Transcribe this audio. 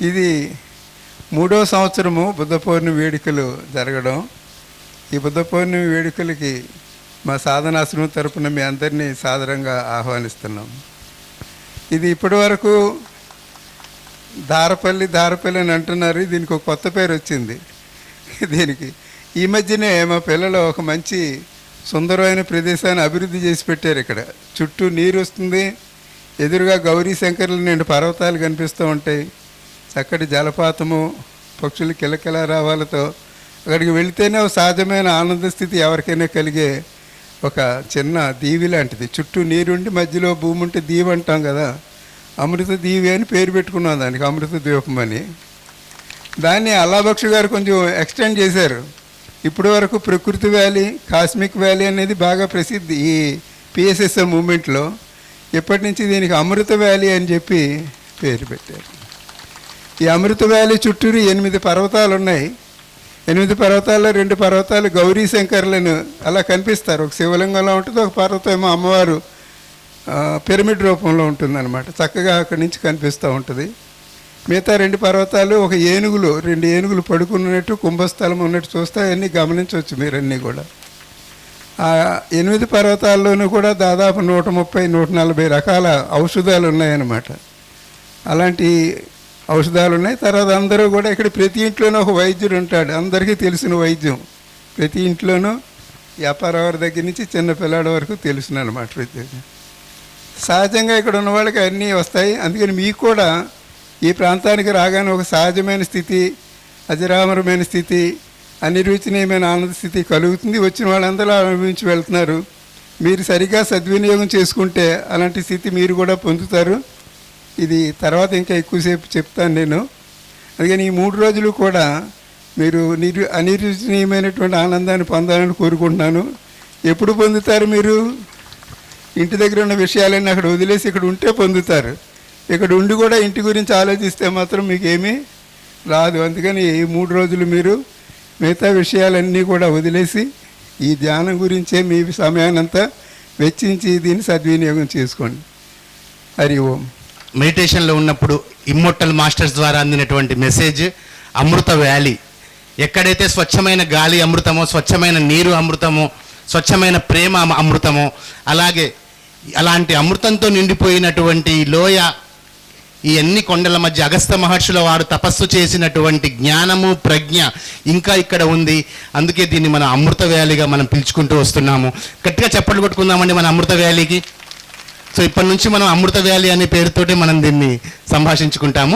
ఇది మూడో సంవత్సరము బుద్ధ పౌర్ణమి వేడుకలు జరగడం. ఈ బుద్ధ పౌర్ణమి వేడుకలకి మా సాధనాశ్రమం తరపున మీ అందరినీ సాదరంగా ఆహ్వానిస్తున్నాం. ఇది ఇప్పటి వరకు దారపల్లి దారపల్లి అని అంటున్నారు. దీనికి ఒక కొత్త పేరు వచ్చింది. దీనికి ఈ మధ్యనే మా పిల్లలు ఒక మంచి సుందరమైన ప్రదేశాన్ని అభివృద్ధి చేసి పెట్టారు ఇక్కడ. చుట్టూ నీరు వస్తుంది. ఎదురుగా గౌరీ శంకర్లు నిండు పర్వతాలు కనిపిస్తూ ఉంటాయి. చక్కటి జలపాతము పక్షులు కిలకిల రావాలతో అక్కడికి వెళితేనే సహజమైన ఆనంద స్థితి ఎవరికైనా కలిగే ఒక చిన్న దీవి లాంటిది. చుట్టూ నీరుండి మధ్యలో భూమి ఉంటే దీవి అంటాం కదా. అమృత దీవి అని పేరు పెట్టుకున్నాం దానికి అమృత ద్వీపం అని. దాన్ని అల్లాబక్షు గారు కొంచెం ఎక్స్టెండ్ చేశారు. ఇప్పటి వరకు ప్రకృతి వ్యాలీ కాస్మిక్ వ్యాలీ అనేది బాగా ప్రసిద్ధి ఈ పిఎస్ఎస్ఎం మూమెంట్లో. ఇప్పటి నుంచి దీనికి అమృత వ్యాలీ అని చెప్పి పేరు పెట్టారు. ఈ అమృత వ్యాలీ చుట్టూరు ఎనిమిది పర్వతాలు ఉన్నాయి ఎనిమిది పర్వతాల్లో రెండు పర్వతాలు గౌరీ శంకర్లను అలా కనిపిస్తారు. ఒక శివలింగంలో ఉంటుంది ఒక పర్వతం ఏమో అమ్మవారు పిరమిడ్ రూపంలో ఉంటుందన్నమాట. చక్కగా అక్కడి నుంచి కనిపిస్తూ ఉంటుంది. మిగతా రెండు పర్వతాలు ఒక ఏనుగులు రెండు ఏనుగులు పడుకున్నట్టు కుంభస్థలం ఉన్నట్టు చూస్తే అవన్నీ గమనించవచ్చు మీరన్నీ కూడా. ఆ ఎనిమిది పర్వతాల్లోనూ కూడా దాదాపు నూట ముప్పై నూట నలభై రకాల ఔషధాలు ఉన్నాయన్నమాట. అలాంటి ఔషధాలు ఉన్నాయి తర్వాత అందరూ కూడా ఇక్కడ ప్రతి ఇంట్లోనూ ఒక వైద్యుడు ఉంటాడు. అందరికీ తెలిసిన వైద్యం. ప్రతి ఇంట్లోనూ వ్యాపారవారి దగ్గర నుంచి చిన్న పిల్లాడి వరకు తెలుసును అనమాట ప్రతి సహజంగా ఇక్కడ ఉన్న వాళ్ళకి అన్నీ వస్తాయి. అందుకని మీకు కూడా ఈ ప్రాంతానికి రాగానే ఒక సహజమైన స్థితి అజరామరమైన స్థితి అనిర్వచనీయమైన ఆనంద స్థితి కలుగుతుంది. వచ్చిన వాళ్ళందరూ అనుభవించి వెళ్తున్నారు. మీరు సరిగా సద్వినియోగం చేసుకుంటే అలాంటి స్థితి మీరు కూడా పొందుతారు. ఇది తర్వాత ఇంకా ఎక్కువసేపు చెప్తాను నేను. అందుకని ఈ మూడు రోజులు కూడా మీరు నిరు అనిర్వచనీయమైనటువంటి ఆనందాన్ని పొందాలని కోరుకుంటున్నాను. ఎప్పుడు పొందుతారు మీరు? ఇంటి దగ్గర ఉన్న విషయాలన్నీ అక్కడ వదిలేసి ఇక్కడ ఉంటే పొందుతారు. ఇక్కడ ఉండి కూడా ఇంటి గురించి ఆలోచిస్తే మాత్రం మీకు ఏమీ రాదు. అందుకని ఈ మూడు రోజులు మీరు మిగతా విషయాలన్నీ కూడా వదిలేసి ఈ ధ్యానం గురించే మీ సమయాన్నంతా వెచ్చించి దీన్ని సద్వినియోగం చేసుకోండి. హరి ఓం. మెడిటేషన్లో ఉన్నప్పుడు ఇమ్మొట్టల్ మాస్టర్స్ ద్వారా అందినటువంటి మెసేజ్ అమృత వ్యాలీ. ఎక్కడైతే స్వచ్ఛమైన గాలి అమృతమో స్వచ్ఛమైన నీరు అమృతమో స్వచ్ఛమైన ప్రేమ అమృతమో అలాగే అలాంటి అమృతంతో నిండిపోయినటువంటి లోయ ఈ అన్ని కొండల మధ్య అగస్త మహర్షుల వారు తపస్సు చేసినటువంటి జ్ఞానము ప్రజ్ఞ ఇంకా ఇక్కడ ఉంది. అందుకే దీన్ని మనం అమృత వ్యాలీగా మనం పిలుచుకుంటూ వస్తున్నాము. గట్టిగా చెప్పలు కొట్టుకుందామండి మన అమృత వ్యాలీకి. సో ఇప్పటి నుంచి మనం అమృత వ్యాలీ అనే పేరుతోటి మనం దీన్ని సంభాషించుకుంటాము.